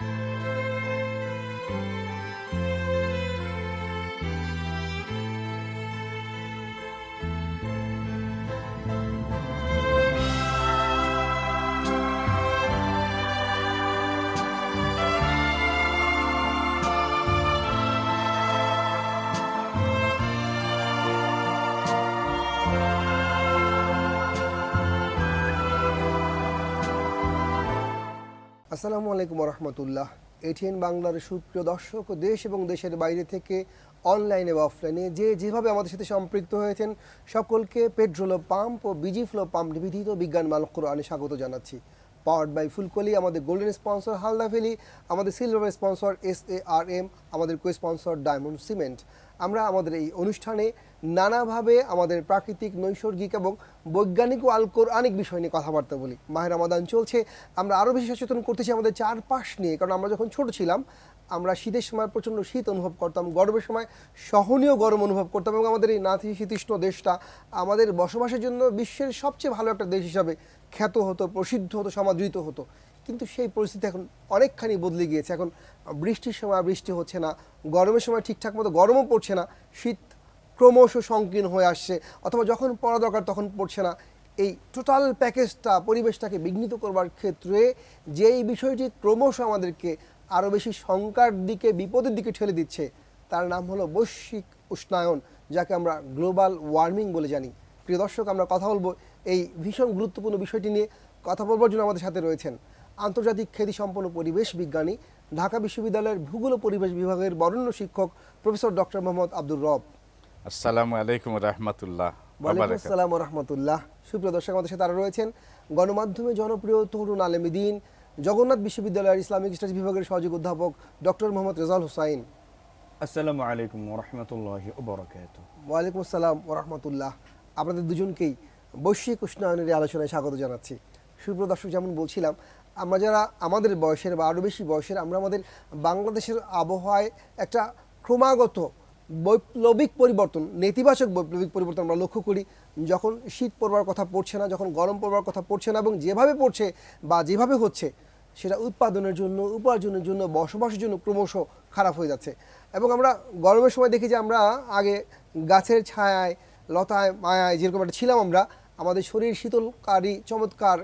Música আসসালামু আলাইকুম রহমতুল্লাহ এটিএন বাংলার সুপ্রিয় দর্শক, দেশ এবং দেশের বাইরে থেকে অনলাইনে বা অফলাইনে যে যেভাবে আমাদের সাথে সম্পৃক্ত হয়েছেন, সকলকে পেট্রোল পাম্প ও বিজি ফ্লো পাম্প নিবেদিত বিজ্ঞান মাল কোরআনে স্বাগত জানাচ্ছি। পাওয়ার্ড বাই ফুলকলি আমাদের গোল্ডেন স্পন্সর হালদা ভ্যালি আমাদের silver sponsor S A R M আমাদের কো স্পন্সর ডায়মন্ড সিমেন্ট আমরা আমাদের এই অনুষ্ঠানে নানাভাবে আমাদের প্রাকৃতিক নৈসর্গিক এবং বৈজ্ঞানিক ও আলকোর অনেক বিষয় নিয়ে কথাবার্তা বলি। মাহের আমাদান চলছে, আমরা আরও বেশি সচেতন করতেছি আমাদের চারপাশ নিয়ে, কারণ আমরা যখন ছোট ছিলাম আমরা শীতের সময় প্রচণ্ড শীত অনুভব করতাম, গরমের সময় সহনীয় গরম অনুভব করতাম এবং আমাদের এই নাতিশীতিষ্ণ দেশটা আমাদের বসবাসের জন্য বিশ্বের সবচেয়ে ভালো একটা দেশ হিসাবে খ্যাত হতো, প্রসিদ্ধ হতো, সমাদৃত হতো। কিন্তু সেই পরিস্থিতি এখন অনেকখানি বদলে গিয়েছে। এখন বৃষ্টির সময় বৃষ্টি হচ্ছে না, গরমের সময় ঠিকঠাক মতো গরমও পড়ছে না, শীত ক্রমশ সংকীর্ণ হয়ে আসছে অথবা যখন পড়া দরকার তখন পড়ছে না। এই টোটাল প্যাকেজটা পরিবেশটাকে বিঘ্নিত করবার ক্ষেত্রে যেই বিষয়টি ক্রমশ আমাদেরকে আরও বেশি শঙ্কার দিকে বিপদের দিকে ঠেলে দিচ্ছে। তার নাম হলো বৈশ্বিক উষ্ণায়ন যাকে আমরা গ্লোবাল ওয়ার্মিং বলে জানি। প্রিয় দর্শক আমরা কথা বলব এই ভীষণ গুরুত্বপূর্ণ বিষয়টি নিয়ে। কথা বলবার জন্য আমাদের সাথে রয়েছেন আন্তর্জাতিক খ্যাতিসম্পন্ন পরিবেশ বিজ্ঞানী ঢাকা বিশ্ববিদ্যালয়ের ভূগোল পরিবেশ বিভাগের বরেণ্য শিক্ষক প্রফেসর ডক্টর মোহাম্মদ আব্দুর রব। আসসালামু আলাইকুম রহমতুল্লাহ। ওয়ালাইকুম আসসালাম রহমতুল্লাহ। সুপ্রিয় দর্শক আমাদের সাথে আরও রয়েছেন গণমাধ্যমে জনপ্রিয় তরুণ আলেমিদিন জগন্নাথ বিশ্ববিদ্যালয়ের ইসলামিক স্টাডিজ বিভাগের সহযোগী অধ্যাপক ডক্টর মোহাম্মদ রেজাল হুসাইন। আসসালামু আলাইকুম ওরহমতুল্লাহি ওবরাকাত ওয়ালাইকুম আসসালাম রহমতুল্লাহ আপনাদের দুজনকেই বৈশ্বিক উষ্ণায়নের আলোচনায় স্বাগত জানাচ্ছি। সুপ্রিয় দর্শক যেমন বলছিলাম আমরা যারা আমাদের বয়সের বা আরও বেশি বয়সের আমরা আমাদের বাংলাদেশের আবহাওয়ায় একটা ক্রমাগত বৈপ্লবিক পরিবর্তন নেতিবাচক বৈপ্লবিক পরিবর্তন আমরা লক্ষ্য করি। যখন শীত পড়বার কথা পড়ছে না যখন গরম পড়বার কথা পড়ছে না এবং যেভাবে পড়ছে বা যেভাবে হচ্ছে সেটা উৎপাদনের জন্য, উপার্জনের জন্য, বসবাসের জন্য ক্রমশ খারাপ হয়ে যাচ্ছে। এবং আমরা গরমের সময় দেখি যে আমরা আগে গাছের ছায়ায়, লতায়, মায়ায় যেরকম একটা ছিলাম আমরা, আমাদের শরীর শীতলকারী, চমৎকার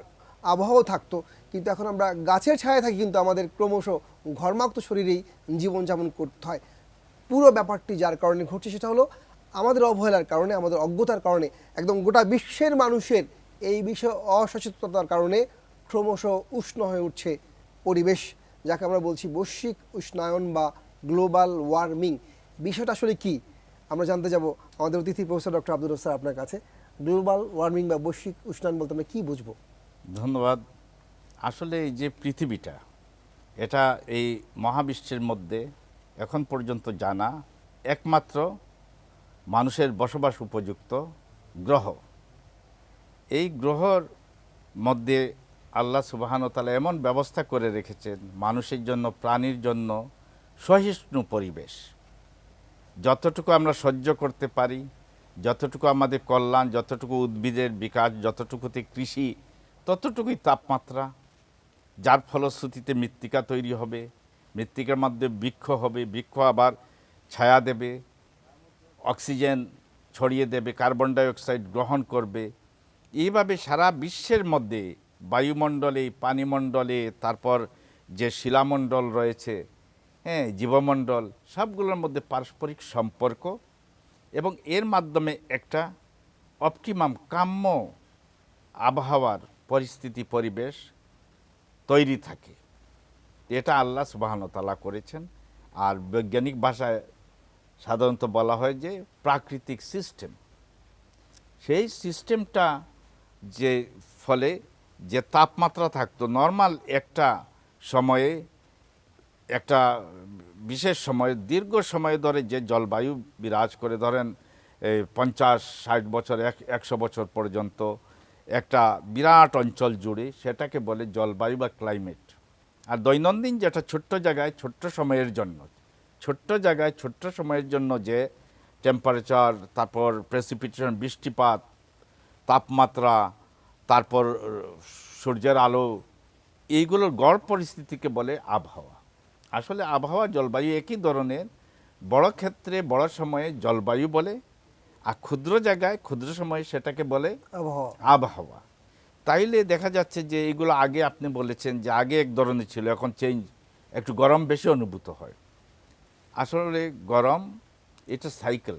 আবহাওয়া থাকতো। কিন্তু এখন আমরা গাছের ছায়ায় থাকি কিন্তু আমাদের ক্রমশ ঘর্মাক্ত শরীরেই জীবনযাপন করতে হয়। পুরো ব্যাপারটি যার কারণে ঘটছে সেটা হলো আমাদের অবহেলার কারণে, আমাদের অজ্ঞতার কারণে, একদম গোটা বিশ্বের মানুষের এই বিষয়ে অসচেতনতার কারণে ক্রমশ উষ্ণ হয়ে উঠছে পরিবেশ, যাকে আমরা বলছি বৈশ্বিক উষ্ণায়ন বা গ্লোবাল ওয়ার্মিং। বিষয়টা আসলে কি? আমরা জানতে যাব আমাদের অতিথি প্রফেসর ডক্টর আব্দুল রসার আপনার কাছে। গ্লোবাল ওয়ার্মিং বা বৈশ্বিক উষ্ণায়ন বলতে আমরা কী বুঝব? ধন্যবাদ। আসলে এই যে পৃথিবীটা, এটা এই মহাবিশ্বের মধ্যে এখন পর্যন্ত জানা একমাত্র মানুষের বসবাস উপযুক্ত গ্রহ। এই গ্রহর মধ্যে আল্লাহ সুবাহানতালা এমন ব্যবস্থা করে রেখেছেন মানুষের জন্য, প্রাণীর জন্য সহিষ্ণু পরিবেশ। যতটুকু আমরা সহ্য করতে পারি, যতটুকু আমাদের কল্যাণ, যতটুকু উদ্ভিদের বিকাশ, যতটুকুতে কৃষি, ততটুকুই তাপমাত্রা, যার ফলশ্রুতিতে মৃত্তিকা তৈরি হবে, মৃত্তিকার মধ্যে বৃক্ষ হবে, বৃক্ষ আবার ছায়া দেবে, অক্সিজেন ছড়িয়ে দেবে, কার্বন ডাইঅক্সাইড গ্রহণ করবে। এইভাবে সারা বিশ্বের মধ্যে বায়ুমণ্ডলে, পানিমণ্ডলে, তারপর যে শিলামণ্ডল রয়েছে হ্যাঁ জীবমণ্ডল, সবগুলোর মধ্যে পারস্পরিক সম্পর্ক এবং এর মাধ্যমে একটা অপটিমাম কাম্য আবহাওয়ার পরিস্থিতি, পরিবেশ তৈরি থাকে। এটা আল্লাহ সুবাহনতালা করেছেন। আর বৈজ্ঞানিক ভাষায় সাধারণত বলা হয় যে প্রাকৃতিক সিস্টেম। সেই সিস্টেমটা যে ফলে যে তাপমাত্রা থাকতো নর্মাল একটা সময়ে, একটা বিশেষ সময়ে, দীর্ঘ সময় ধরে যে জলবায়ু বিরাজ করে, ধরেন এই পঞ্চাশ, ষাট বছর, এক, একশো বছর পর্যন্ত একটা বিরাট অঞ্চল জুড়ে সেটাকে বলে জলবায়ু বা ক্লাইমেট আর দৈনন্দিন যেটা ছোট্ট জায়গায়, ছোট্ট সময়ের জন্য, ছোট্ট জায়গায়, ছোট্ট সময়ের জন্য যে টেম্পারেচার তারপর প্রেসিপিটেশন বৃষ্টিপাত, তাপমাত্রা তারপর সূর্যের আলো এইগুলোর গড় পরিস্থিতিকে বলে আবহাওয়া। আসলে আবহাওয়া জলবায়ু একই ধরনের বড় ক্ষেত্রে বড় সময়ে জলবায়ু বলে আর ক্ষুদ্র জায়গায় ক্ষুদ্র সময়ে সেটাকে বলে আবহাওয়া। আবহাওয়া। তাইলে দেখা যাচ্ছে যে এগুলো আগে আপনি বলেছেন যে আগে এক ধরনের ছিল এখন চেঞ্জ একটু গরম বেশি অনুভূত হয়। আসলে গরম এটা সাইকেল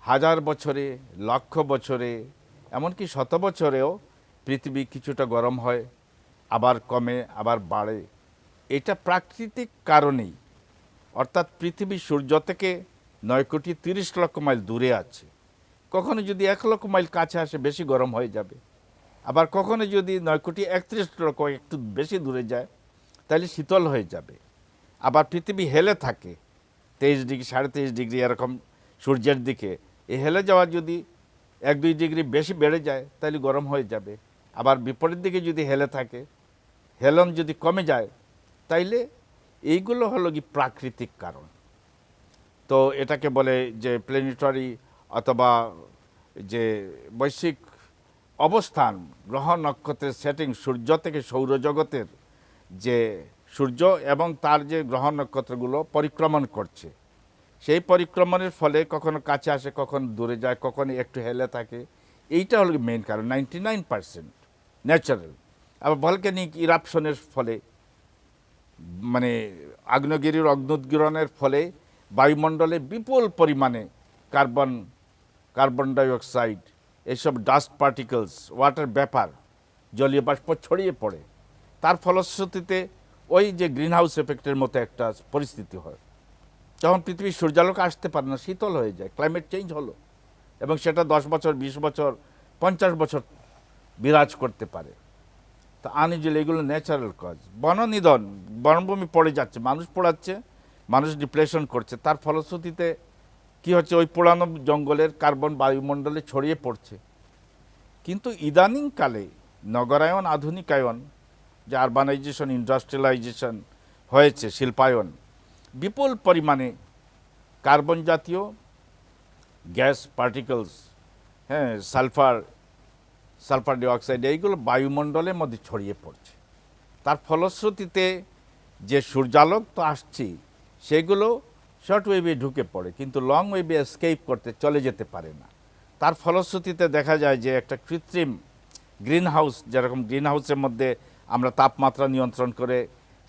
হাজার বছরে লক্ষ বছরে এমনকি শত বছরেও পৃথিবী কিছুটা গরম হয়, আবার কমে, আবার বাড়ে। এটা প্রাকৃতিক কারণেই। অর্থাৎ পৃথিবী সূর্য থেকে নয় কোটি তিরিশ লক্ষ মাইল দূরে আছে। কখনো যদি এক লক্ষ মাইল কাছে আসে, বেশি গরম হয়ে যাবে। আবার কখনো যদি নয় কোটি একত্রিশ লক্ষ, একটু বেশি দূরে যায়, তাহলে শীতল হয়ে যাবে। আবার পৃথিবী হেলে থাকে, তেইশ ডিগ্রি, সাড়ে তেইশ ডিগ্রি এরকম সূর্যের দিকে। এই হেলে যাওয়া যদি এক দুই ডিগ্রি বেশি বেড়ে যায়, তাহলে গরম হয়ে যাবে। আবার বিপরীত দিকে যদি হেলে থাকে, হেলন যদি কমে যায়, তাইলে এইগুলো হলো কি প্রাকৃতিক কারণ। তো এটাকে বলে যে প্ল্যানেটারি অথবা যে বৈশ্বিক অবস্থান, গ্রহ নক্ষত্রের সেটিং সূর্য থেকে সৌরজগতের যে সূর্য এবং তার যে গ্রহ নক্ষত্রগুলো পরিক্রমণ করছে, সেই পরিক্রমণের ফলে কখনো কাছে আসে, কখনো দূরে যায়, কখনো একটু হেলে থাকে, এইটা হলো মেইন কারণ নাইনটি নাইন পার্সেন্ট ন্যাচারাল আবার ভলক্যানিক ইরাপশনের ফলে মানে আগ্নেয়গিরির অগ্নুদ্গিরণের ফলে বায়ুমণ্ডলে বিপুল পরিমাণে কার্বন কার্বন ডাইঅক্সাইড এইসব ডাস্ট পার্টিকেলস ওয়াটার ব্যাপার জলীয় বাষ্প ছড়িয়ে পড়ে। তার ফলশ্রুতিতে ওই যে গ্রিন হাউস এফেক্টের মতো একটা পরিস্থিতি হয়। যখন পৃথিবীর সূর্যালোক আসতে পারে না, শীতল হয়ে যায় ক্লাইমেট চেঞ্জ হলো। এবং সেটা দশ বছর, বিশ বছর, পঞ্চাশ বছর বিরাজ করতে পারে। তা আনইউজুয়াল এগুলো ন্যাচারাল কজ বননিধন, বনভূমি পড়ে যাচ্ছে, মানুষ পোড়াচ্ছে, মানুষ ডিপ্রেশন করছে। তার ফলশ্রুতিতে কি হচ্ছে? ওই পোড়ানো জঙ্গলের কার্বন বায়ুমণ্ডলে ছড়িয়ে পড়ছে। কিন্তু ইদানিংকালে নগরায়ন, আধুনিকায়ন, যে আরবানাইজেশন ইন্ডাস্ট্রিয়ালাইজেশন হয়েছে, শিল্পায়ন, বিপুল পরিমাণে কার্বন জাতীয় গ্যাস পার্টিকলস হ্যাঁ সালফার সালফার ডাইঅক্সাইড এইগুলো বায়ুমণ্ডলের মধ্যে ছড়িয়ে পড়ছে। তার ফলশ্রুতিতে যে সূর্যালোক তো আসছেই সেগুলো শর্ট ওয়েভে ঢুকে পড়ে, কিন্তু লং ওয়েভে এসকেপ করতে চলে যেতে পারে না। তার ফলশ্রুতিতে দেখা যায় যে একটা কৃত্রিম গ্রিন হাউস যেরকম গ্রিন হাউসের মধ্যে আমরা তাপমাত্রা নিয়ন্ত্রণ করে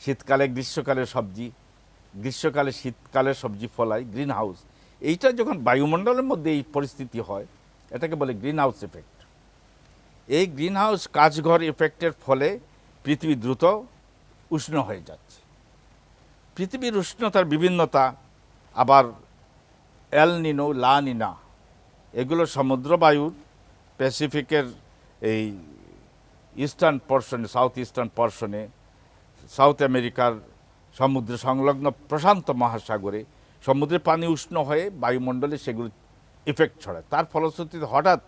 শীতকালে, গ্রীষ্মকালে সবজি, গ্রীষ্মকালে শীতকালে সবজি ফলাই গ্রিন হাউস এইটা যখন বায়ুমণ্ডলের মধ্যে এই পরিস্থিতি হয়, এটাকে বলে গ্রিন হাউস এফেক্ট। এই গ্রিন হাউস কাজঘর এফেক্টের ফলে পৃথিবী দ্রুত উষ্ণ হয়ে যাচ্ছে। পৃথিবীর উষ্ণতার বিভিন্নতা আবার এল নিনো লা নিনা এগুলো সমুদ্র বায়ুর প্যাসিফিকের এই ইস্টার্ন পর্শনে সাউথ ইস্টার্ন পর্শনে সাউথ আমেরিকার সমুদ্র সংলগ্ন প্রশান্ত মহাসাগরে সমুদ্রের পানি উষ্ণ হয়ে বায়ুমণ্ডলে সেগুলো ইফেক্ট ছড়ায়। তার ফলশ্রুতিতে হঠাৎ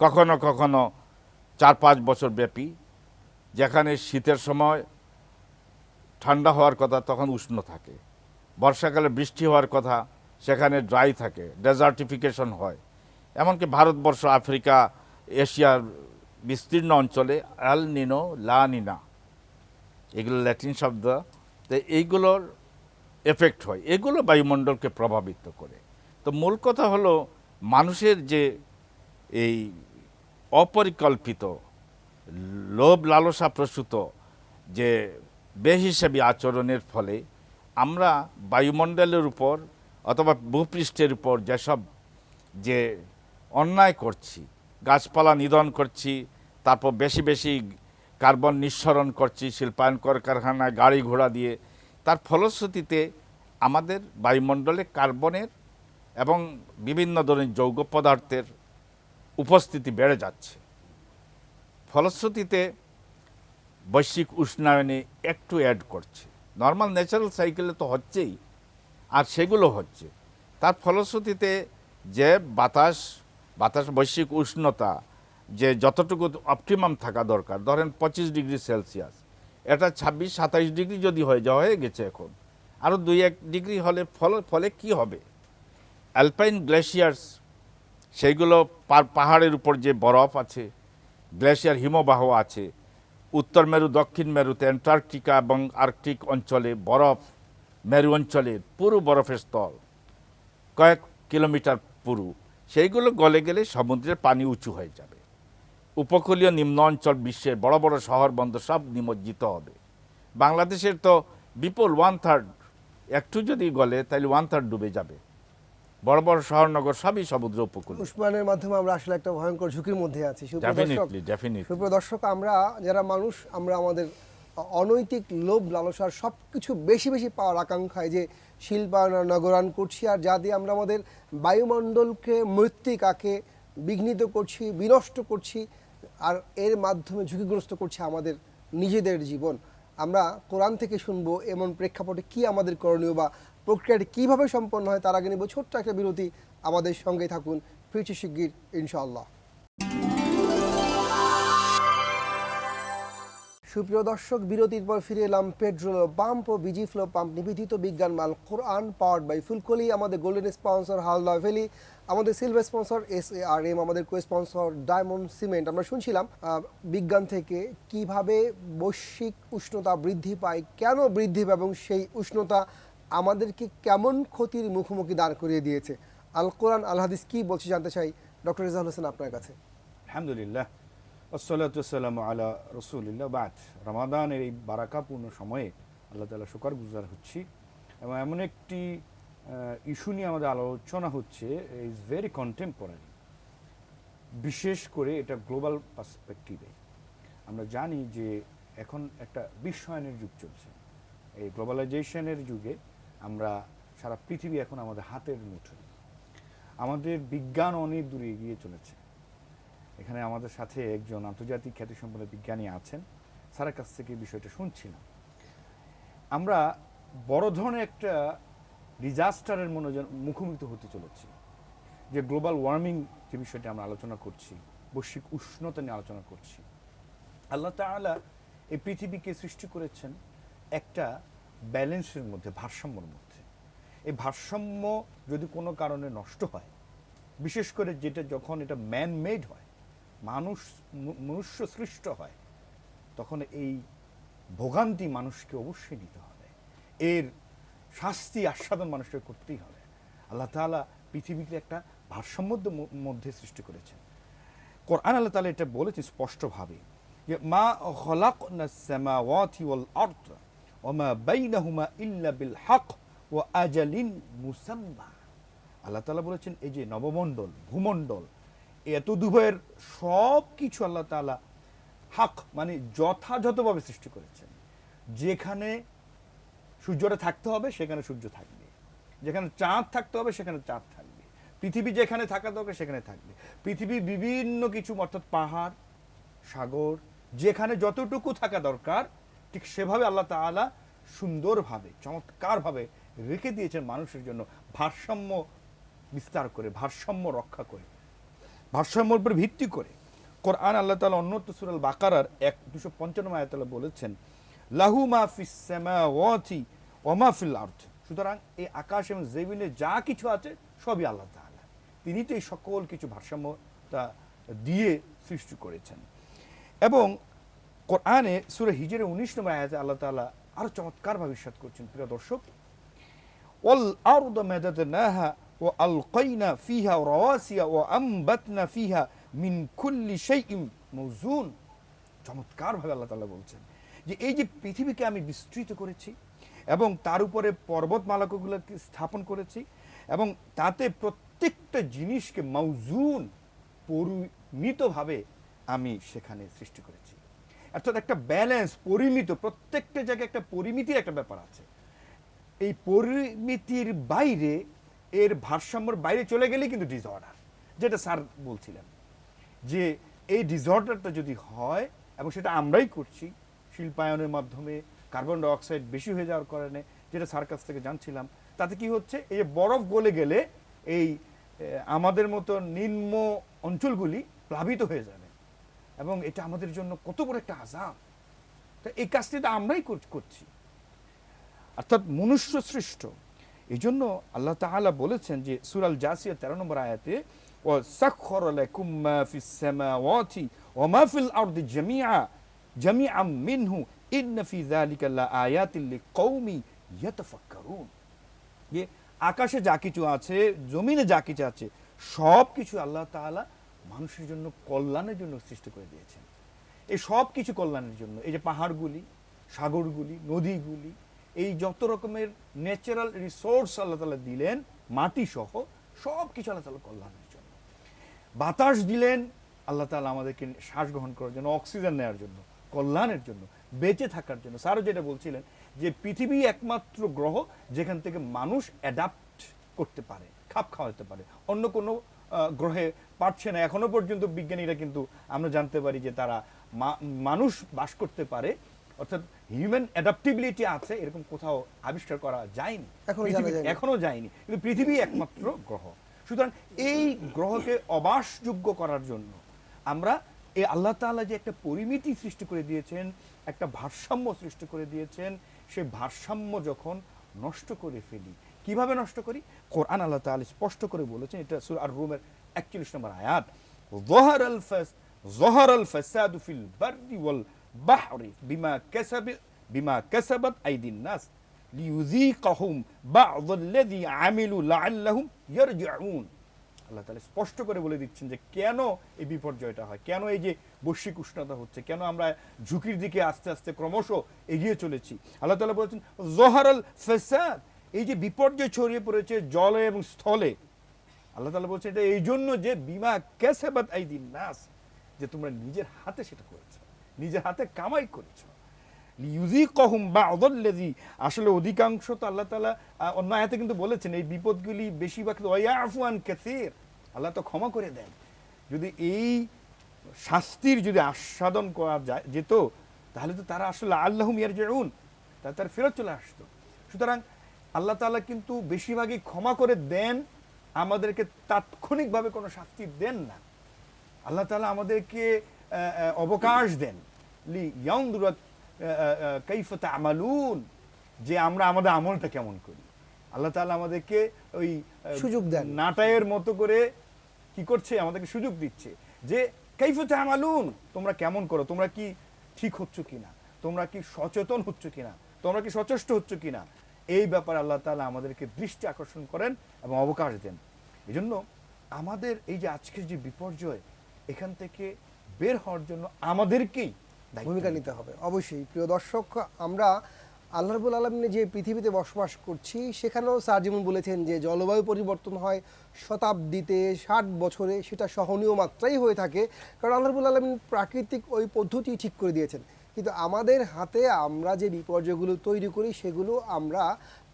কখনো কখনো চার পাঁচ বছর ব্যাপী। যেখানে শীতের সময় ঠান্ডা হওয়ার কথা তখন উষ্ণ থাকে। বর্ষাকালে বৃষ্টি হওয়ার কথা সেখানে ড্রাই থাকে ডেজার্টিফিকেশন হয়। এমনকি ভারতবর্ষ, আফ্রিকা, এশিয়ার বিস্তীর্ণ অঞ্চলে অ্যাল নিনো, লা নিনা, এগুলো ল্যাটিন শব্দ, তো এইগুলোর এফেক্ট হয়। এগুলো বায়ুমণ্ডলকে প্রভাবিত করে। তো মূল কথা হলো মানুষের যে এই অপরিকল্পিত, লোভ লালসা প্রসূত যে বেহিসাবি আচরণের ফলে আমরা বায়ুমণ্ডলের উপর অথবা ভূপৃষ্ঠের উপর যেসব যে অন্যায় করছি, গাছপালা নিধন করছি, তারপর বেশি বেশি কার্বন নিঃসরণ করছি, শিল্পায়ন কলকারখানায় গাড়ি ঘোড়া দিয়ে, তার ফলশ্রুতিতে আমাদের বায়ুমণ্ডলে কার্বনের এবং বিভিন্ন ধরনের যৌগ পদার্থের উপস্থিতি বেড়ে যাচ্ছে। ফলশ্রুতিতে বৈশ্বিক উষ্ণায়নে একটু অ্যাড করছে। নর্মাল ন্যাচারাল সাইকেলে তো হচ্ছেই, আর সেগুলো হচ্ছে। তার ফলশ্রুতিতে যে বাতাস বাতাস বৈশ্বিক উষ্ণতা, যে যতটুকু অপটিমাম থাকা দরকার, ধরেন পঁচিশ ডিগ্রি সেলসিয়াস, এটা ছাব্বিশ, সাতাইশ ডিগ্রি যদি হয়ে যাওয়া, হয়ে গেছে এখন। আরও দুই এক ডিগ্রি হলে ফলে ফলে কি হবে? অ্যালপাইন গ্লেশিয়ার্স সেইগুলো পাহাড়ের উপর যে বরফ আছে, গ্লেশিয়ার হিমবাহ আছে, উত্তর মেরু, দক্ষিণ মেরুতে অ্যান্টার্কটিকা এবং আর্কটিক অঞ্চলে বরফ, মেরু অঞ্চলে পুরো বরফের স্তর, কয়েক কিলোমিটার পুরু। সেইগুলো গলে গেলে সমুদ্রের পানি উঁচু হয়ে যাবে। উপকূলীয় নিম্ন অঞ্চল বিশ্বের বড় বড় শহর বন্দর সব নিমজ্জিত হবে। বাংলাদেশের তো বিপুল ওয়ান থার্ড একটু যদি গলে তাহলে ওয়ান থার্ড ডুবে যাবে। বড় বড় শহর নগর সবই সমুদ্র উপকূল। উসমানের মাধ্যমে আমরা আসলে একটা ভয়ঙ্কর ঝুঁকির মধ্যে আছি। সুপ্রিয় দর্শক আমরা যারা মানুষ আমরা আমাদের অনৈতিক লোভ লালসার সব কিছু বেশি বেশি পাওয়ার আকাঙ্ক্ষায় যে শিল্পায়ন আর নগরায়ন করছি আর যা দিয়ে আমরা আমাদের বায়ুমণ্ডলকে মৃত্তিকাকে বিঘ্নিত করছি বিনষ্ট করছি আর এর মাধ্যমে ঝুঁকিগ্রস্ত করছি আমাদের নিজেদের জীবন। আমরা কোরআন থেকে শুনব এমন প্রেক্ষাপটে কি আমাদের করণীয় বা প্রক্রিয়াটি কীভাবে সম্পন্ন হয় তার আগে নিব ছোট্ট একটা বিরতি। আমাদের সঙ্গে থাকুন, ফিরছি শিগগির, ইনশাআল্লাহ। সুপ্রিয় দর্শক, বিরতির পর ফিরে এলাম পেট্রোল পাম্প ও বিজি ফ্লো পাম্প নিবেদিত বিজ্ঞান মাল কোরআন পাওয়ার্ড বাই ফুলকলি আমাদের গোল্ডেন স্পন্সর হালদা ভ্যালি আমাদের silver sponsor S A R M আমাদের কো স্পন্সর ডায়মন্ড সিমেন্ট আমরা শুনছিলাম বিজ্ঞান থেকে কীভাবে বৈশ্বিক উষ্ণতা বৃদ্ধি পায়, কেন বৃদ্ধি পায় এবং সেই উষ্ণতা আমাদেরকে কেমন ক্ষতির মুখোমুখি দাঁড় করিয়ে দিয়েছে। আল কোরআন, আল হাদিস কি বলছে জানতে চাই, ডক্টর রেজাউল হোসেন আপনার কাছে। আলহামদুলিল্লাহ। আসসালাতাম আলা রসুলিল্লাহ বাদ। রমাদানের এই বারাকাপূর্ণ সময়ে আল্লাহ তালা শুকর গুজার হচ্ছি এবং এমন একটি ইস্যু নিয়ে আমাদের আলোচনা হচ্ছে ইজ ভেরি কন্টেম্পোরারি বিশেষ করে এটা গ্লোবাল পার্সপেক্টিভে আমরা জানি যে এখন একটা বিশ্বায়নের যুগ চলছে। এই গ্লোবালাইজেশনের যুগে আমরা সারা পৃথিবী এখন আমাদের হাতের মুঠোয়। আমাদের বিজ্ঞান অনেক দূরে এগিয়ে চলেছে। এখানে আমাদের সাথে একজন আন্তর্জাতিক খ্যাতিসম্পন্ন বিজ্ঞানী আছেন। স্যারের কাছ থেকে বিষয়টা শুনছিলাম। আমরা বড় ধরনের একটা ডিজাস্টারের মনে যেন মুখোমুখি হতে চলেছি। যে গ্লোবাল ওয়ার্মিং যে বিষয়টি আমরা আলোচনা করছি, বৈশ্বিক উষ্ণতা নিয়ে আলোচনা করছি। আল্লাহ তাআলা এই পৃথিবীকে সৃষ্টি করেছেন একটা ব্যালেন্সের মধ্যে, ভারসাম্যর মধ্যে। এই ভারসাম্য যদি কোনো কারণে নষ্ট হয়, বিশেষ করে যেটা যখন এটা ম্যান মেড হয় মানুষ মনুষ্য সৃষ্ট হয়, তখন এই ভোগান্তি মানুষকে অবশ্যই নিতে হবে। এর শাস্তি আস্বাদন মানুষকে করতেই হবে। আল্লাহ তাআলা পৃথিবীকে একটা ভারসাম্যর ম- মধ্যে সৃষ্টি করেছেন। কোরআন আল্লাহ তাআলা এটা বলেছেন স্পষ্টভাবে যে, মা খলাকনা সামাওয়াতি ওয়াল আরদ ওয়া মা বাইনাহুমা ইল্লা বিল হক ওয়া আজালিন মুসাম্মা। আল্লাহ তাআলা বলেছেন, এই যে নবমণ্ডল, ভূমণ্ডল এত দুভয়ের সব কিছু আল্লাহ তাআলা হক মানে যথাযথভাবে সৃষ্টি করেছেন। যেখানে সূর্যটা থাকতে হবে, সেখানে সূর্য থাকবে। যেখানে চাঁদ থাকতে হবে, সেখানে চাঁদ থাকবে। পৃথিবী যেখানে থাকা দরকার, সেখানে থাকবে। পৃথিবীর বিভিন্ন কিছু, অর্থাৎ পাহাড়, সাগর, যেখানে যতটুকু থাকা দরকার, ঠিক সেভাবে আল্লাহ তাআলা সুন্দরভাবে, চমৎকারভাবে রেখে দিয়েছেন মানুষের জন্য ভারসাম্য বিস্তার করে, ভারসাম্য রক্ষা করে। ভারসাম্যের উপর ভিত্তি করে কোরআন আল্লাহ তাআলা অন্যত্র সূরা বাকারার এক দুশো পঞ্চান্ন আয়াতালা বলেছেন, লাহু মা ফিস সামাওয়াতি ওয়া মা ফিল সুতরাং এই আকাশ এবং জমিনে যা কিছু আছে সবই আল্লাহ তাআলা। তিনি তো এই সকল কিছু ভারসাম্যতা দিয়ে সৃষ্টি করেছেন। এবং কোরআনে সুরে হিজরে উনিশ নম্বর আয়াতে আল্লাহ তাআলা আরও চমৎকারভাবে ইরশাদ করছেন, প্রিয় দর্শক। ও ফিহা ও ফিহা মৌজুন। চমৎকারভাবে আল্লাহ তালা বলছেন যে এই যে পৃথিবীকে আমি বিস্তৃত করেছি এবং তার উপরে পর্বতমালাকগুলোকে স্থাপন করেছি এবং তাতে প্রত্যেকটা জিনিসকে মৌজুন পরিমিতভাবে আমি সেখানে সৃষ্টি করেছি। অর্থাৎ একটা ব্যালেন্স পরিমিত, প্রত্যেকটা জায়গায় একটা পরিমিতির একটা ব্যাপার আছে। এই পরিমিতির বাইরে এর ভারসাম্যর বাইরে চলে গেলেই কিন্তু ডিসঅর্ডার যেটা স্যার বলছিলেন। যে এই ডিসঅর্ডারটা যদি হয়, এবং সেটা আমরাই করছি, শিল্পায়নের মাধ্যমে কার্বন ডাইঅক্সাইড বেশি হয়ে যাওয়ার কারণে, যেটা স্যার কাছ থেকে জানছিলাম, তাতে কি হচ্ছে, এই বরফ গলে গেলে এই আমাদের মতো নিম্ন অঞ্চলগুলি প্লাবিত হয়ে যাবে। এবং এটা আমাদের জন্য কত বড় একটা আজাব তা এই কাজটি তো আমরাই করছি। অর্থাৎ মনুষ্য সৃষ্ট এই জন্য আল্লাহ তাহালা বলেছেন যে সুরাল জাসিয়া তেরো নম্বর আয়াতে ও সাক্ষর লাকুম মা ফিস সামাওয়াতি ওয়া মা ফিল আরদি জামিআ, জামিআম মিনহু, ইন্ন ফি যালিকা লা আয়াতিন লিকৌমি ইয়াতাফাক্কারুন. যে আকাশে যা কিছু আছে, জমিনে যা কিছু আছে, সব কিছু আল্লাহ তাআলা মানুষের জন্য কল্যাণের জন্য সৃষ্টি করে দিয়েছেন। এই সব কিছু কল্যাণের জন্য, এই যে পাহাড়গুলি, সাগরগুলি, নদীগুলি এই যত রকমের ন্যাচারাল রিসোর্স আল্লাহ তাআলা দিলেন, মাটি সহ সব কিছু আল্লাহ তাআলা কল্যাণের জন্য। বাতাস দিলেন, আল্লাহ তাআলা আমাদেরকে শ্বাস গ্রহণ করার জন্য অক্সিজেন নেওয়ার জন্য, কল্যাণের জন্য, বেঁচে থাকার জন্য। স্যারও যেটা বলছিলেন যে পৃথিবী একমাত্র গ্রহ যেখান থেকে মানুষ অ্যাডাপ্ট করতে পারে, খাপ খাওয়াতে পারে। অন্য কোনো গ্রহে পারছে না। এখনও পর্যন্ত বিজ্ঞানীরা কিন্তু আমরা জানতে পারি যে তারা মানুষ বাস করতে পারে অর্থাৎ হিউম্যান অ্যাডাপ্টিবিলিটি আছে এরকম কোথাও আবিষ্কার করা যায়নি। এখনও যায়নি। কিন্তু পৃথিবী একমাত্র গ্রহ। সুতরাং এই গ্রহকে অবাসযোগ্য করার জন্য আমরা এই আল্লাহ তালা যে একটা পরিমিতি সৃষ্টি করে দিয়েছেন একটা ভারসাম্য সৃষ্টি করে দিয়েছেন সে ভারসাম্য যখন নষ্ট করে ফেলি কীভাবে নষ্ট করি? কোরআন আল্লাহ তাল স্পষ্ট করে বলেছেন এটা সুর আর রুমের একচল্লিশ নম্বর আয়াত জহর আল ফাস জহর আল ফাসাদু ফিল বারদি ওয়াল বাহরিফ বিমা কাসাবে বিমা কাসাবাত আইদিন নাস লিউজিকাহুম বাযুল্লাযী আমিলু লাআল্লাহুম ইয়ারজিউন আল্লাহ তাআলা স্পষ্ট করে বলে দিচ্ছেন যে কেন এই বিপর্যয়টা হয়? কেন এই যে বৈশ্বিক উষ্ণতা হচ্ছে? কেন আমরা ঝুঁকির দিকে আস্তে আস্তে ক্রমশ এগিয়ে চলেছি? আল্লাহ তাআলা বলেছেন, জোহারাল ফাসাদ এই যে বিপর্যয় ছড়িয়ে পড়েছে জলে এবং স্থলে। আল্লাহ তাআলা বলছেন এটা এই জন্য যে, বিমা ক্যাসেবাত আইদিন নাস যে তোমরা নিজের হাতে সেটা করেছ। নিজের হাতে কামাই করেছ। লিউযীকাহুম বা'যাল্লাযী আসলে অধিকাংশ তো আল্লাহ আহ, অন্য আয়াতে কিন্তু বলেছেন এই বিপদগুলি বেশিরভাগ তো আন কাসীর আল্লাহ তো ক্ষমা করে দেন। যদি এই শাস্তির যদি আস্বাদন করা যায় যেত তাহলে তো তারা আসলে আল্লাহ আল্লাহুম ইয়ারজিউন তারা তার ফেরত চলে আসতো। সুতরাং আল্লাহ তালা কিন্তু বেশিরভাগই ক্ষমা করে দেন আমাদেরকে তাৎক্ষণিকভাবে কোনো শাস্তি দেন না। আল্লাহ তালা আমাদেরকে অবকাশ দেন। লি ইয়ানদুরা কাইফা তা'মালুন যে আমরা আমাদের আমলটা কেমন করি। আল্লাহ তাআলা আমাদেরকে ওই সুযোগ দেন। নাটায়ের মতো করে কি করছে? আমাদেরকে সুযোগ দিচ্ছে যে কাইফা তা'মালুন তোমরা কেমন করো? তোমরা কি ঠিক হচ্ছ কিনা? তোমরা কি সচেতন হচ্ছ কিনা? তোমরা কি সচেষ্ট হচ্ছ কিনা? এই ব্যাপারে আল্লাহ তাআলা আমাদেরকে দৃষ্টি আকর্ষণ করেন এবং অবকাশ দেন। এই জন্য আমাদের এই যে আজকের যে বিপর্যয় এখান থেকে বের হওয়ার জন্য আমাদেরকেই ভূমিকা নিতে হবে। অবশ্যই। প্রিয় দর্শক আমরা আল্লাহ রবুল আলমিনে যে পৃথিবীতে বসবাস করছি সেখানেও স্যার যেমন বলেছেন যে জলবায়ু পরিবর্তন হয় শতাব্দীতে ষাট বছরে সেটা সহনীয় মাত্রাই হয়ে থাকে। কারণ আল্লাহ রবুল আলমিন প্রাকৃতিক ওই পদ্ধতি ঠিক করে দিয়েছেন। কিন্তু আমাদের হাতে আমরা যে বিপর্যয়গুলো তৈরি করি সেগুলো আমরা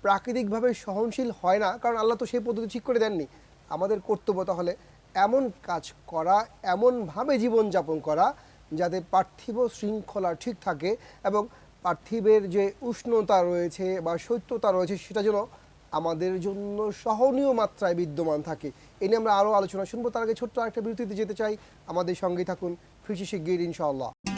প্রাকৃতিকভাবে সহনশীল হয় না। কারণ আল্লাহ তো সেই পদ্ধতি ঠিক করে দেননি। আমাদের কর্তব্য তাহলে এমন কাজ করা এমনভাবে জীবনযাপন করা যাতে পার্থিব শৃঙ্খলা ঠিক থাকে এবং পার্থিবের যে উষ্ণতা রয়েছে বা শৈত্যতা রয়েছে সেটা যেন আমাদের জন্য সহনীয় মাত্রায় বিদ্যমান থাকে। এ নিয়ে আমরা আরও আলোচনা শুনব। তার আগে ছোট্ট একটা বিরতিতে যেতে চাই। আমাদের সঙ্গে থাকুন ফিরছি শিগগির ইনশাআল্লাহ।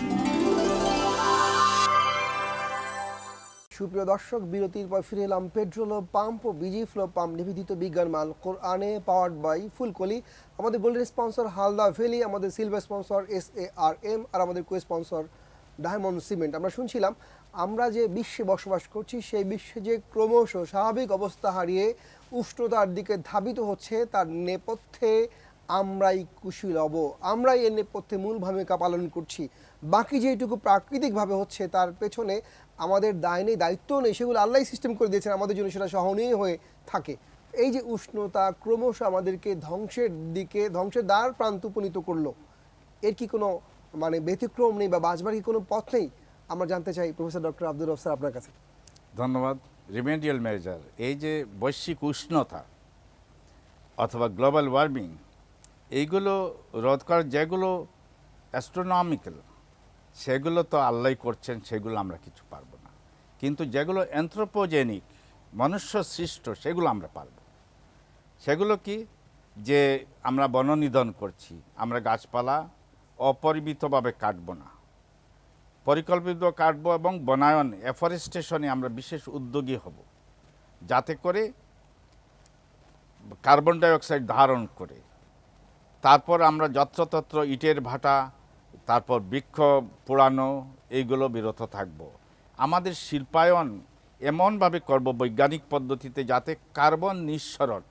সুপ্রিয় দর্শক, বিরতির পর ফিরে এলাম পেট্রোল পাম্প ও বিজি ফ্লো পাম্প নিবেদিত বিজ্ঞান মাল, কোরআনে পাওয়ার্ড বাই ফুলকলি। আমাদের গোল্ডেন স্পন্সর হালদা ভ্যালি আমাদের silver sponsor S A R M আর আমাদের কো স্পন্সর ডায়মন্ড সিমেন্ট আমরা শুনছিলাম, আমরা যে বিশ্বে বসবাস করছি, সেই বিশ্বে যে ক্রমশ স্বাভাবিক অবস্থা হারিয়ে উষ্ণতার দিকে ধাবিত হচ্ছে, তার নেপথ্যে আমরাই কুশীলব। আমরাই এর নেপথ্যে মূল ভূমিকা পালন করছি। বাকি যেটুকু প্রাকৃতিকভাবে হচ্ছে তার পেছনে আমাদের দায় নেই দায়িত্ব নেই, সেগুলো আল্লাহ সিস্টেম করে দিয়েছেন, আমাদের জন্য সেটা সহনীয় হয়ে থাকে। এই যে উষ্ণতা ক্রমশ আমাদেরকে ধ্বংসের দিকে, ধ্বংসের দ্বার প্রান্ত উপনীত করল। এর কি কোনো মানে ব্যতিক্রম নেই বা বাঁচবার কি কোনো পথ নেই? আমরা জানতে চাই professor doctor Abdul Rauf sir আপনার কাছে। ধন্যবাদ। রিমেডিয়াল মেজার এই যে বৈশ্বিক উষ্ণতা অথবা গ্লোবাল ওয়ার্মিং এইগুলো রোধ করার যেগুলো অ্যাস্ট্রোনমিক্যাল সেগুলো তো আল্লাহ করছেন, সেগুলো আমরা কিছু পারব না। কিন্তু যেগুলো অ্যান্থ্রোপোজেনিক মনুষ্য সৃষ্ট সেগুলো আমরা পারব। সেগুলো কি? যে আমরা বননিধন করছি, আমরা গাছপালা অপরিমিতভাবে কাটবো না। পরিকল্পিত কাটবো এবং বনায়ন এফরেস্টেশনে আমরা বিশেষ উদ্যোগী হব। যাতে করে কার্বন ডাইঅক্সাইড ধারণ করে। তারপর আমরা যত্রতত্র ইটের ভাটা তারপর বৃক্ষ পোড়ানো এইগুলো বিরত থাকব। আমাদের শিল্পায়ন এমনভাবে করব বৈজ্ঞানিক পদ্ধতিতে যাতে কার্বন নিঃসরণ,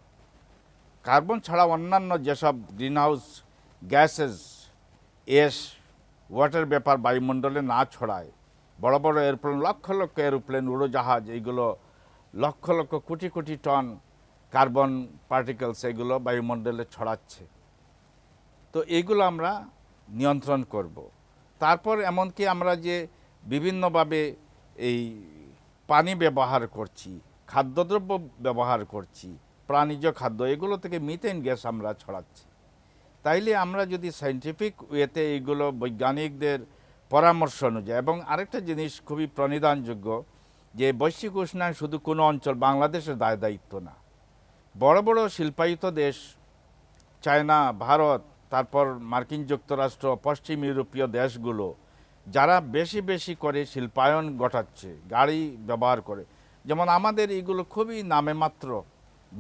কার্বন ছাড়া অন্যান্য যেসব গ্রিনহাউস গ্যাসেস, এস, ওয়াটার ব্যাপার বায়ুমণ্ডলে না ছড়ায়, বড় বড় এরোপ্লেন, লক্ষ লক্ষ এরোপ্লেন, উড়োজাহাজ এইগুলো lakh lakh crore crore ton carbon particles এগুলো বায়ুমণ্ডলে ছড়াচ্ছে। তো এইগুলো আমরা নিয়ন্ত্রণ করব। তারপর এমনকি আমরা যে বিভিন্নভাবে এই পানি ব্যবহার করছি, খাদ্যদ্রব্য ব্যবহার করছি, প্রাণীজ খাদ্য, এগুলো থেকে মিথেন গ্যাস আমরা ছড়াচ্ছি। তাইলে আমরা যদি সাইন্টিফিক ওয়েতে এইগুলো বৈজ্ঞানিকদের পরামর্শ অনুযায়ী, এবং আরেকটা জিনিস খুবই প্রণিধানযোগ্য, যে বৈশ্বিক উষ্ণায়ন শুধু কোনো অঞ্চল বাংলাদেশের দায় দায়িত্ব না। বড় বড় শিল্পায়িত দেশ, চায়না, ভারত তারপর মার্কিন যুক্তরাষ্ট্র, পশ্চিম ইউরোপীয় দেশগুলো, যারা বেশি বেশি করে শিল্পায়ন ঘটাচ্ছে, গাড়ি ব্যবহার করে। যেমন আমাদের এগুলো খুবই নামে মাত্র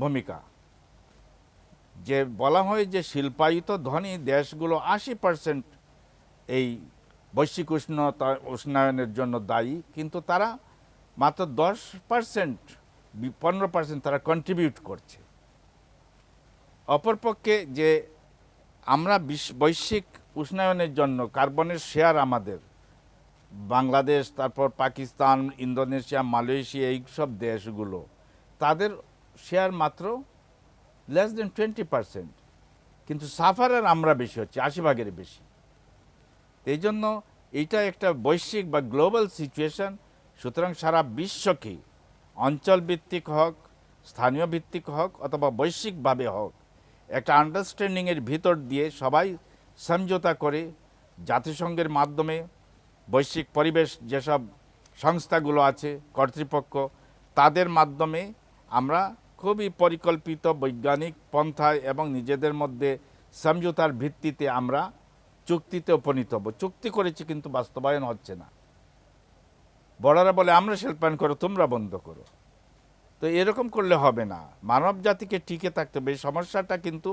ভূমিকা। যে বলা হয় যে শিল্পায়িত ধনী দেশগুলো আশি পার্সেন্ট এই বৈশ্বিক উষ্ণতা, উষ্ণায়নের জন্য দায়ী, কিন্তু তারা মাত্র দশ পার্সেন্ট পনেরো পার্সেন্ট তারা কন্ট্রিবিউট করছে। অপরপক্ষে যে আমরা বিশ্ব- বৈশ্বিক উষ্ণায়নের জন্য কার্বনের শেয়ার আমাদের। বাংলাদেশ, তারপর পাকিস্তান, ইন্দোনেশিয়া, মালয়েশিয়া, এই সব দেশগুলো, তাদের শেয়ার মাত্র লেস দেন টোয়েন্টি পার্সেন্ট কিন্তু সাফারের আমরা বেশি হচ্ছে, আশি ভাগের বেশি। এই জন্য এইটা একটা বৈশ্বিক বা গ্লোবাল সিচুয়েশন। সুতরাং সারা বিশ্বকে অঞ্চল ভিত্তিক হোক স্থানীয় ভিত্তিক হোক, অথবা বৈশ্বিকভাবে হোক একটা আন্ডারস্ট্যান্ডিংয়ের ভিতর দিয়ে সবাই সমঝোতা করে জাতিসংঘের মাধ্যমে, বৈশ্বিক পরিবেশ যেসব সংস্থাগুলো আছে, কর্তৃপক্ষ, তাদের মাধ্যমে আমরা খুবই পরিকল্পিত, বৈজ্ঞানিক পন্থায় এবং নিজেদের মধ্যে সমঝোতার ভিত্তিতে আমরা চুক্তিতে উপনীত হব। চুক্তি করেছি কিন্তু বাস্তবায়ন হচ্ছে না। বড়রা বলে, আমরা শিল্পায়ন করো, তোমরা বন্ধ করো। তো এরকম করলে হবে না। মানব জাতিকে টিকে থাকতে হবে। এই সমস্যাটা কিন্তু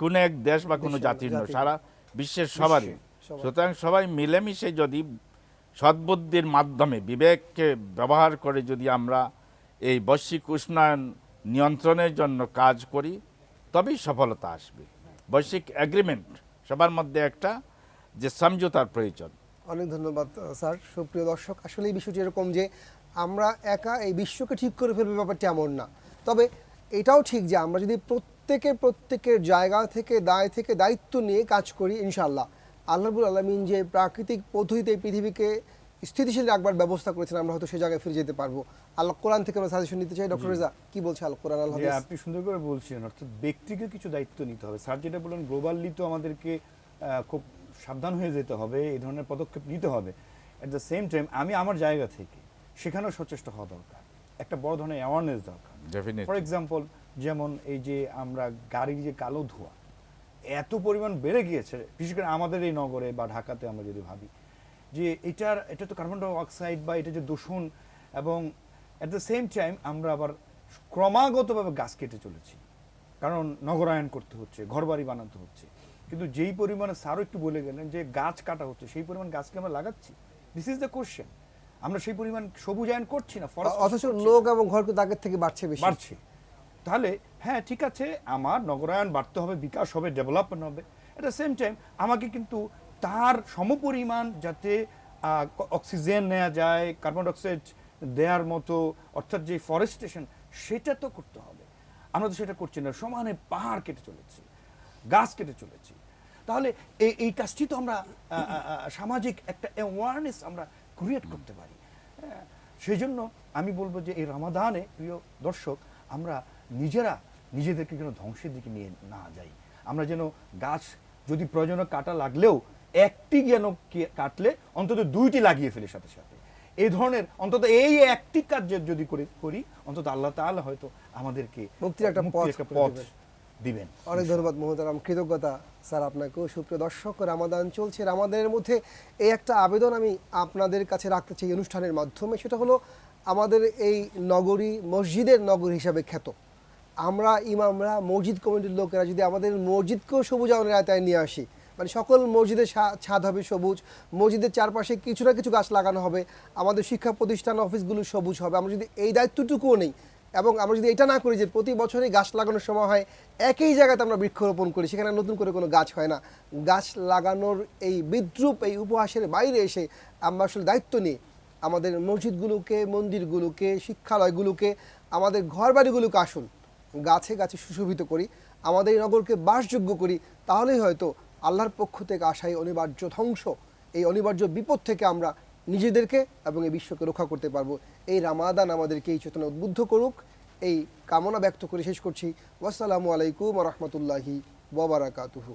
কোনো এক দেশ বা কোনো জাতির নয় সারা বিশ্বের সবারই। সুতরাং সবাই মিলেমিশে যদি সদ্বুদ্ধির মাধ্যমে বিবেককে ব্যবহার করে যদি আমরা এই বৈশ্বিক উষ্ণায়ন নিয়ন্ত্রণের জন্য কাজ করি তবেই সফলতা আসবে। বৈশ্বিক এগ্রিমেন্ট সবার মধ্যে একটা যে সমঝোতার প্রয়োজন। অনেক ধন্যবাদ স্যার। সুপ্রিয় দর্শক আসলে এই বিষয়টি এরকম যে আমরা একা এই বিশ্বকে ঠিক করে ফেলবে ব্যাপারটা এমন না। তবে এটাও ঠিক যে আমরা যদি প্রত্যেকে প্রত্যেকের জায়গা থেকে দায় থেকে দায়িত্ব নিয়ে কাজ করি ইনশাল্লাহ আল্লাহবুল আলমিন যে প্রাকৃতিক পদ্ধতিতে পৃথিবীকে স্থিতিশীল রাখবার ব্যবস্থা করেছেন আমরা হয়তো সে জায়গায় ফিরে যেতে পারব। আল্লাহ কোরআন থেকে আমরা সাজেশন নিতে চাই ডক্টর রেজা কি বলছে আল কোরআন আল্লাহ আপনি সুন্দর করে বলছিলেন অর্থাৎ ব্যক্তিকে কিছু দায়িত্ব নিতে হবে। স্যার যেটা বললেন গ্লোবালি তো আমাদেরকে খুব সাবধান হয়ে যেতে হবে এই ধরনের পদক্ষেপ নিতে হবে। অ্যাট দ্য সেম টাইম আমি আমার জায়গা থেকে সেখানেও সচেষ্ট হওয়া দরকার। একটা বড় ধরনের অ্যাওয়ারনেস দরকার। ফর এক্সাম্পল যেমন এই যে আমরা গাড়ির যে কালো ধোঁয়া এত পরিমাণ বেড়ে গিয়েছে বিশেষ করে আমাদের এই নগরে বা ঢাকাতে আমরা যদি ভাবি যে এটার এটা তো কার্বন ডাই অক্সাইড বা এটা যে দূষণ এবং অ্যাট দ্য সেম টাইম আমরা আবার ক্রমাগতভাবে গাছ কেটে চলেছি। কারণ নগরায়ন করতে হচ্ছে ঘরবাড়ি বানাতে হচ্ছে। কিন্তু যেই পরিমাণে স্যারও একটু বলে গেলেন যে গাছ কাটা হচ্ছে সেই পরিমাণ গাছকে আমরা লাগাচ্ছি? দিস ইজ দ্য কোশ্চেন আমরা সেই পরিমাণ সবুজায়ন করছি না অথচ লোক এবং ঘর কিন্তু আগের থেকে বাড়ছে বেশি। বাড়ছে। তাহলে হ্যাঁ ঠিক আছে আমার নগরায়ন বাড়তে হবে বিকাশ হবে ডেভেলপমেন্ট হবে। এট দ্য সেম টাইম আমাকে কিন্তু তার সমপরিমাণ যাতে অক্সিজেন নেওয়া যায় কার্বন ডাইঅক্সাইড দেওয়ার মতো অর্থাৎ যে ফরেস্টেশন সেটা তো করতে হবে। আমরা তো সেটা করছি না সমানে পাহাড় কেটে চলেছি গাছ কেটে চলেছি। তাহলে এই এই কাজটি তো আমরা সামাজিক একটা অ্যাওয়ারনেস আমরা ক্রিয়েট করতে পারি। হ্যাঁ, সেই জন্য আমি বলব যে এই রমাদানে প্রিয় দর্শক আমরা নিজেরা নিজেদেরকে যেন ধ্বংসের দিকে নিয়ে না যাই। আমরা যেন গাছ যদি প্রয়োজনে কাটা লাগলেও একটি যেন কাটলে অন্তত দুইটি লাগিয়ে ফেলে সাথে সাথে। এই ধরনের অন্তত এই একটি কাজ যদি করে করি অন্তত আল্লাহ তাআলা হয়তো আমাদেরকে মুক্তির একটা পথ দিবেন। অনেক ধন্যবাদ মহতারাম কৃতজ্ঞতা স্যার আপনাকেও। সুপ্রিয় দর্শক, রামাদান চলছে। রামাদানের মধ্যে এই একটা আবেদন আমি আপনাদের কাছে রাখতে চাই অনুষ্ঠানের মাধ্যমে। সেটা হলো আমাদের এই নগরী, মসজিদের নগর হিসাবে খ্যাত। আমরা ইমামরা, মসজিদ কমিটির লোকেরা যদি আমাদের মসজিদকেও সবুজ সবুজায়নের আয়তায় নিয়ে আসি মানে সকল মসজিদের ছাদ হবে সবুজ, মসজিদের চারপাশে কিছু না কিছু গাছ লাগানো হবে, আমাদের শিক্ষা প্রতিষ্ঠান, অফিসগুলো সবুজ হবে, আমরা যদি এই দায়িত্বটুকুও নেই এবং আমরা যদি এটা না করি যে প্রতি বছরই গাছ লাগানোর সময় হয়, একই জায়গাতে আমরা বৃক্ষরোপণ করি, সেখানে নতুন করে কোনো গাছ হয় না। গাছ লাগানোর এই বিদ্রুপ, এই উপহাসের বাইরে এসে আমরা আসলে দায়িত্ব নিই আমাদের মসজিদগুলোকে, মন্দিরগুলোকে, শিক্ষালয়গুলোকে, আমাদের ঘরবাড়িগুলোকে আসুন, গাছে গাছে সুশোভিত করি, আমাদের এই নগরকে বাসযোগ্য করি, তাহলেই হয়তো আল্লাহর পক্ষ থেকে আসা এই অনিবার্য ধ্বংস, এই অনিবার্য বিপদ থেকে আমরা নিজেদেরকে এবং এই বিশ্বকে রক্ষা করতে পারব। এই রামাদান আমাদেরকে এই চেতনা উদ্বুদ্ধ করুক। এই কামনা ব্যক্ত করে শেষ করছি। ওয়াসসালামু আলাইকুম রহমতুল্লাহি ওবরাকাতুহু